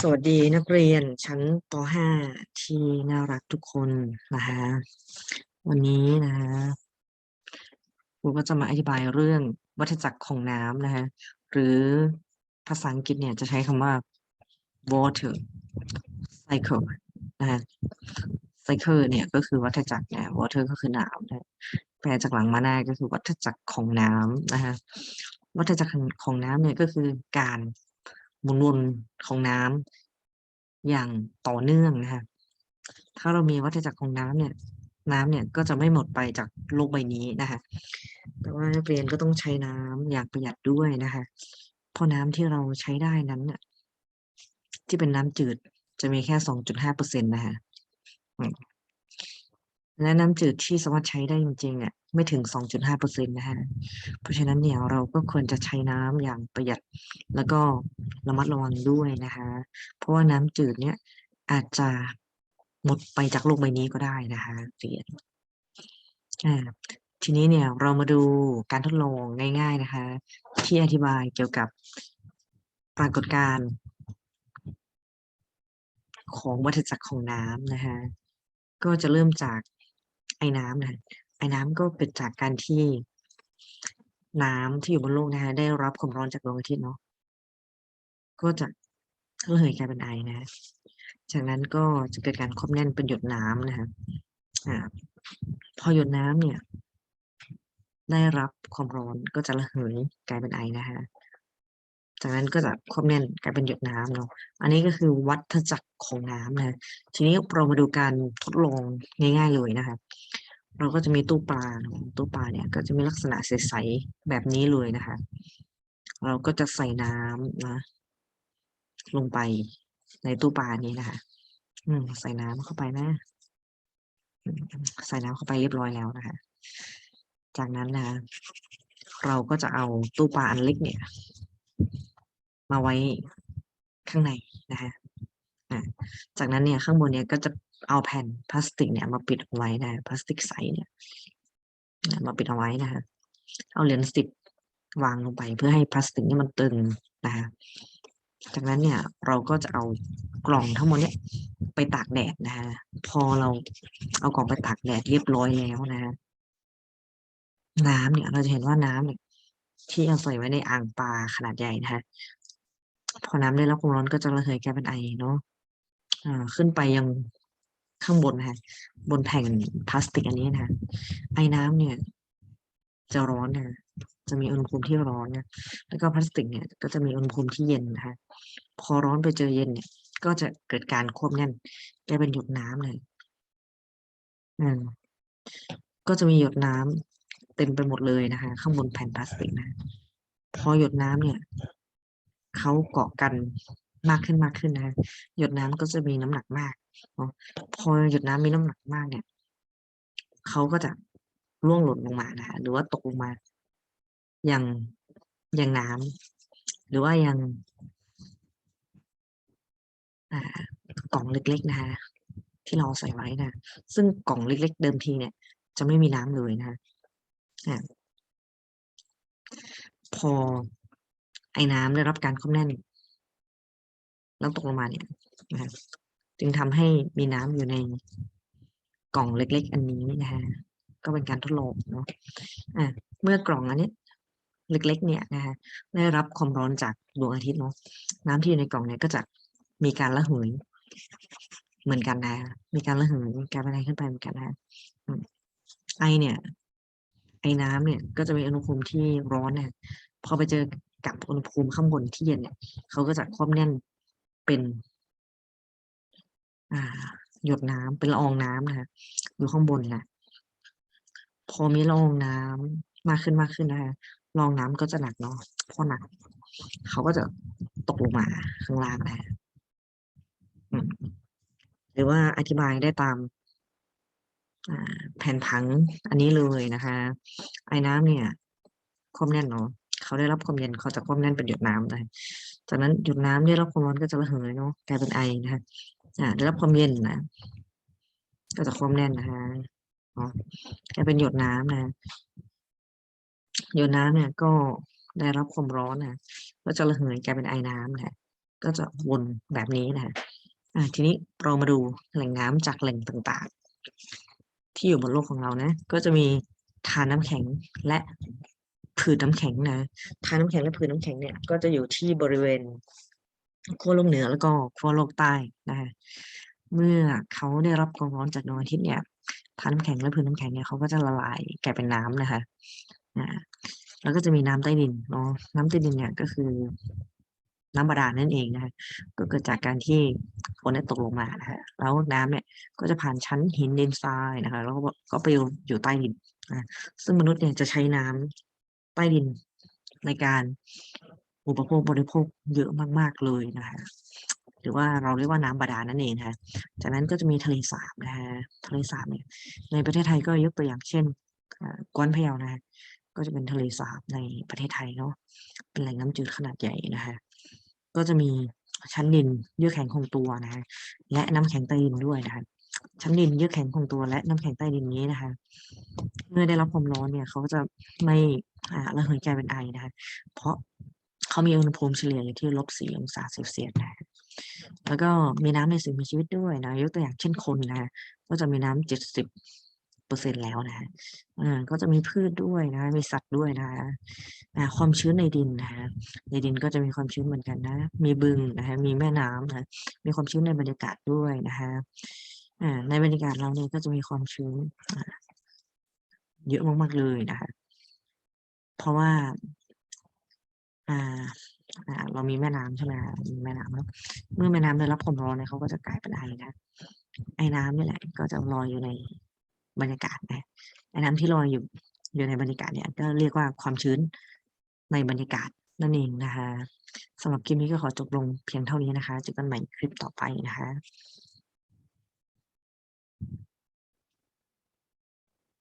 สวัสดีนักเรียนชั้นป .5 ที่น่ารักทุกคนนะคะวันนี้นะคะครูก็จะมาอธิบายเรื่องวัฏจักรของน้ำนะคะหรือภาษาอังกฤษเนี่ยจะใช้คำว่า water cycle นะคะ cycle เนี่ยก็คือวัฏจักรนะ water ก็คือน้ำนะแปลจากหลังมาหน้าก็คือวัฏจักรของน้ำนะคะวัฏจักรของน้ำเนี่ยก็คือการ หมุนวนของน้ำอย่างต่อเนื่องนะคะถ้าเรามีวัฏจักรของน้ำเนี่ย น้ำเนี่ยก็จะไม่หมดไปจากโลกใบนี้นะคะแต่ว่านักเรียนก็ต้องใช้น้ำอย่างประหยัดด้วยนะคะเพราะน้ำที่เราใช้ได้นั้นน่ะที่เป็นน้ำจืดจะมีแค่สองจุดห้าเปอร์เซ็นต์นะคะ และน้ำจืดที่สามารถใช้ได้จริงๆอะไม่ถึงสองจุดห้าเปอร์เซ็นต์นะคะเพราะฉะนั้นเนี่ยเราก็ควรจะใช้น้ำอย่างประหยัด แล้วก็ระมัดระวังด้วยนะคะ เพราะว่าน้ำจืดเนี่ยอาจจะหมดไปจากโลกใบนี้ก็ได้นะคะเรียนอ่าทีนี้เนี่ยเรามาดูการทดลองง่ายๆนะคะ ที่อธิบายเกี่ยวกับปรากฏการณ์ของวัฏจักรของน้ำนะคะ ก็จะเริ่มจาก ไอ้น้ำนะไอ้น้ำก็เป็นจากการที่น้ำที่อยู่บนโลกนะคะได้รับความร้อนจากดวงอาทิตย์เนาะก็จะระเหยกลายเป็นไอนะ จากนั้นก็จะเกิดการควบแน่นเป็นหยดน้ำนะคะพอหยดน้ำเนี่ย ได้รับความร้อนก็จะระเหยกลายเป็นไอนะคะจากนั้นก็จะควบแน่นกลายเป็นหยดน้ำเนาะ อันนี้ก็คือวัฏจักรของน้ำนะ ทีนี้เรามาดูการทดลองง่ายๆเลยนะคะ เราก็จะมีตู้ปลาตู้ปลาเนี่ย ก็จะมีลักษณะใสๆแบบนี้เลยนะคะ เราก็จะใส่น้ำนะ ลงไปในตู้ปลานี้นะคะ อืม ใส่น้ำเข้าไปนะใส่น้ำเข้าไปเรียบร้อยแล้วนะคะ จากนั้นนะคะเราก็จะเอาตู้ปลาอันเล็กเนี่ย มาไว้ข้างในนะคะจากนั้นเนี่ยข้างบนเนี่ยก็จะ เอาแผ่นพลาสติกเนี่ยมาปิดเอาไว้นะพลาสติกใสเนี่ยมาปิดเอาไว้นะคะเอาเหรียญสิบวางลงไปเพื่อให้พลาสติกนี่มันตึงนะคะจากนั้นเนี่ยเราก็จะเอากล่องทั้งหมดเนี่ยไปตากแดดนะคะพอเราเอากล่องไปตากแดดเรียบร้อยแล้วนะคะน้ำเนี่ยเราจะเห็นว่าน้ำเนี่ยที่เอาใส่ไว้ในอ่างปลาขนาดใหญ่นะคะพอน้ำได้รับความร้อนก็จะระเหยกลายเป็นไอเนาะอ่าขึ้นไปยัง ข้างบนนะคะบนแผ่นพลาสติกอันนี้นะคะไอ้น้ำเนี่ย จะร้อนนะจะมีอุณหภูมิที่ร้อนนะแล้วก็พลาสติกเนี่ย ก็จะมีอุณหภูมิที่เย็นนะคะพอร้อนไปเจอเย็นเนี่ย ก็จะเกิดการควบแน่นกลายเป็นหยดน้ำเลยอืมก็จะมีหยดน้ำเต็มไปหมดเลยนะคะ ข้างบนแผ่นพลาสติกนะพอหยดน้ำเนี่ยเขาเกาะกันมากขึ้นมากขึ้นนะหยดน้ำก็จะมีน้ำหนักมากเนาะ พอหยดน้ำมีน้ำหนักมากเนี่ยเขาก็จะร่วงหล่นลงมานะคะหรือว่าตกลงมา อย่างอย่างน้ำหรือว่าอย่างกล่องเล็กๆนะคะที่เราใส่ไว้นะซึ่งกล่องเล็ก ๆ เดิมทีเนี่ย จะไม่มีน้ำเลยนะคะพอไอ้น้ำได้รับการควบแน่น แล้วตกลงมาเนี่ยนะ จึงทำให้มีน้ำอยู่ในกล่องเล็ก ๆ อันนี้นะคะก็เป็นการทดลองเนาะอ่าเมื่อกล่องอันนี้เล็กๆ เนี่ยนะคะได้รับความร้อนจากดวงอาทิตย์เนาะน้ำที่อยู่ในกล่องเนี่ยก็จะมีการระเหยเหมือนกันนะ มีการระเหยมีการอะไรขึ้นไปเหมือนกันนะไอเนี่ย ไอน้ำเนี่ย ก็จะมีอุณหภูมิที่ร้อนเนี่ยพอไปเจอกับอุณหภูมิข้างบนที่เย็นเนี่ยเขาก็จะควบแน่นเป็น อ่า หยดน้ำเป็นละอองน้ำนะคะอยู่ข้างบนนะพอมีละอองน้ำมากขึ้นมากขึ้นนะคะละอองน้ำก็จะหนักเนาะพอหนักเขาก็จะตกลงมาข้างล่างนะหรือว่าอธิบายได้ตามแผนผังอันนี้เลยนะคะ ไอ้น้ำเนี่ยความแน่นเนาะเขาได้รับความเย็นเขาจะความแน่นเป็นหยดน้ำนะจากนั้นหยดน้ำได้รับความร้อนก็จะระเหยเนาะกลายเป็นไอนะคะ อ่าได้รับความเย็นนะก็จะความแน่นนะคะอ๋อกลายเป็นหยดน้ำนะหยดน้ำเนี่ย ก็ได้รับความร้อนนะก็จะระเหยกลายเป็นไอน้ำนะก็จะวนแบบนี้นะอ่าทีนี้เรามาดูแหล่งน้ำจากแหล่งต่างๆ ที่อยู่บนโลกของเรานะ ก็จะมีทานน้ำแข็งและผืนน้ำแข็งนะทานน้ำแข็งและผืนน้ำแข็งเนี่ย ก็จะอยู่ที่บริเวณ ขั้วโลกเหนือแล้วก็ขั้วโลกใต้นะคะเมื่อเขาได้รับความร้อนจากดวงอาทิตย์เนี่ยทานน้ำแข็งและผืนน้ำแข็งเนี่ยเขาก็จะละลายกลายเป็นน้ำนะคะอ่าแล้วก็จะมีน้ำใต้ดินเนาะน้ำใต้ดินเนี่ยก็คือ น้ำบาดาลนั่นเองนะคะก็เกิดจากการที่ฝนได้ตกลงมานะคะแล้วน้ำเนี่ยก็จะผ่านชั้นหินดินทรายนะคะ แล้วก็ก็ไปอยู่ใต้ดินนะซึ่งมนุษย์เนี่ยจะใช้น้ำใต้ดินในการ อุปโภคบริโภคเยอะมาก ๆ เลยนะคะหรือว่าเราเรียกว่าน้ำบาดาลนั่นเองนะคะจากนั้นก็จะมีทะเลสาบนะคะทะเลสาบเนี่ยในประเทศไทยก็ยกตัวอย่างเช่นกวนพะเยานะคะก็จะเป็นทะเลสาบในประเทศไทยเนาะเป็นแหล่งน้ำจืดขนาดใหญ่นะคะก็จะมีชั้นดินเยือกแข็งคงตัวนะคะและน้ำแข็งใต้ดินด้วยนะคะชั้นดินเยือกแข็งคงตัวและน้ำแข็งใต้ดินนี้นะคะ เมื่อได้รับความร้อนเนี่ยเขาก็จะไม่อ่าระเหยกลายเป็นไอนะคะเพราะ เขามีอุณหภูมิเฉลี่ยอยู่ที่ลบสี่องศาเซลเซียสนะแล้วก็มีน้ำในสิ่งมีชีวิตด้วยนะยกตัวอย่างเช่นคนนะก็จะมีน้ำเจ็ดสิบเปอร์เซ็นแล้วนะอ่าก็จะมีพืชด้วยนะ มีสัตว์ด้วยนะคะความชื้นในดินนะในดินก็จะมีความชื้นเหมือนกันนะ มีบึงนะคะมีแม่น้ำนะมีความชื้นในบรรยากาศด้วยนะคะอ่าในบรรยากาศเราเนี่ยก็จะมีความชื้นเยอะมากๆเลยนะคะเพราะว่า อ่าเรามีแม่น้ำใช่ไหมมีแม่น้ำเนาะเมื่อแม่น้ำได้รับความร้อนเนี่ยเขาก็จะกลายเป็นไอนะไอ้น้ำนี่แหละ ก็จะลอยอยู่ในบรรยากาศนะไอ้น้ำที่ลอยอยู่อยู่ในบรรยากาศเนี่ย ก็เรียกว่าความชื้นในบรรยากาศนั่นเองนะคะสำหรับคลิปนี้ก็ขอจบลงเพียงเท่านี้นะคะเจอกันใหม่คลิปต่อไปนะคะ